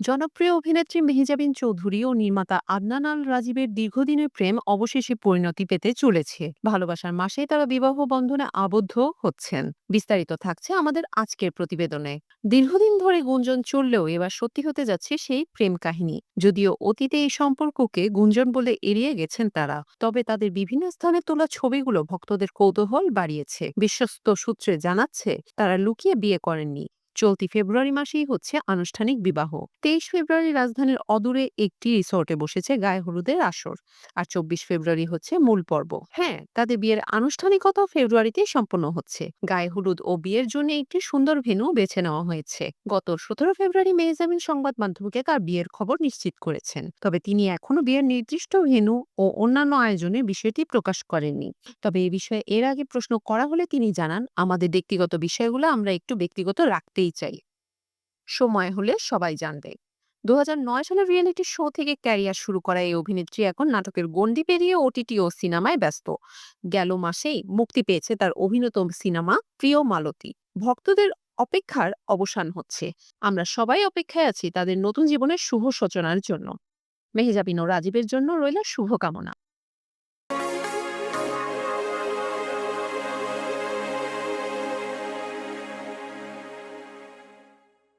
জনপ্রিয় অভিনেত্রী মেহজাবিন চৌধুরী ও নির্মাতা আদনান আল রাজীবের দীর্ঘদিনের প্রেম অবশেষে পরিণতি পেতে চলেছে। ভালোবাসার মাসে তারা বিবাহ বন্ধনে আবদ্ধ হচ্ছেন। বিস্তারিত থাকছে আমাদের আজকের প্রতিবেদনে। দীর্ঘদিন ধরে গুঞ্জন চললেও এবার সত্যি হতে যাচ্ছে সেই প্রেম কাহিনী। যদিও অতীতে এই সম্পর্ককে গুঞ্জন বলে এড়িয়ে গেছেন তারা, তবে তাদের বিভিন্ন স্থানে তোলা ছবিগুলো ভক্তদের কৌতূহল বাড়িয়েছে। বিশ্বস্ত সূত্রে জানাচ্ছে, তারা লুকিয়ে বিয়ে করেননি। চলতি ফেব্রুয়ারি মাসেই হচ্ছে আনুষ্ঠানিক বিবাহ। তেইশ ফেব্রুয়ারি রাজধানীর অদূরে একটি রিসোর্টে বসেছে গায়ে হলুদের আসর। আর চব্বিশ ফেব্রুয়ারি হচ্ছে মূল পর্ব। হ্যাঁ তাদের বিয়ের আনুষ্ঠানিকতাও ফেব্রুয়ারিতেই সম্পন্ন হচ্ছে। গায়ে হলুদ ও বিয়ের জন্য একটি সুন্দর ভেন্যু বেছে নেওয়া হয়েছে। গত সতেরো ফেব্রুয়ারি মেহজামিন সংবাদ মাধ্যমকে তার বিয়ের খবর নিশ্চিত করেছেন। তবে তিনি এখনও বিয়ের নির্দিষ্ট ভেন্যু ও অন্যান্য আয়োজনের বিষয়টি প্রকাশ করেননি। তবে এ বিষয়ে এর আগে প্রশ্ন করা হলে তিনি জানান, আমাদের ব্যক্তিগত বিষয়গুলো আমরা একটু ব্যক্তিগত রাখতেই চাই। সময় হলে সবাই জানবে। দু সালের রিয়েলিটি শো থেকে ক্যারিয়ার শুরু করা এই অভিনেত্রী এখন নাটকের গণ্ডি পেরিয়ে ওটিটি ও সিনেমায় ব্যস্ত। গেল মাসেই মুক্তি পেয়েছে তার অভিনীত সিনেমা প্রিয় মালতী। ভক্তদের অপেক্ষার অবসান হচ্ছে। আমরা সবাই অপেক্ষায় আছি তাদের নতুন জীবনের শুভ সূচনার জন্য। মেহেজাবিন ও রাজীবের জন্য রইল শুভকামনা।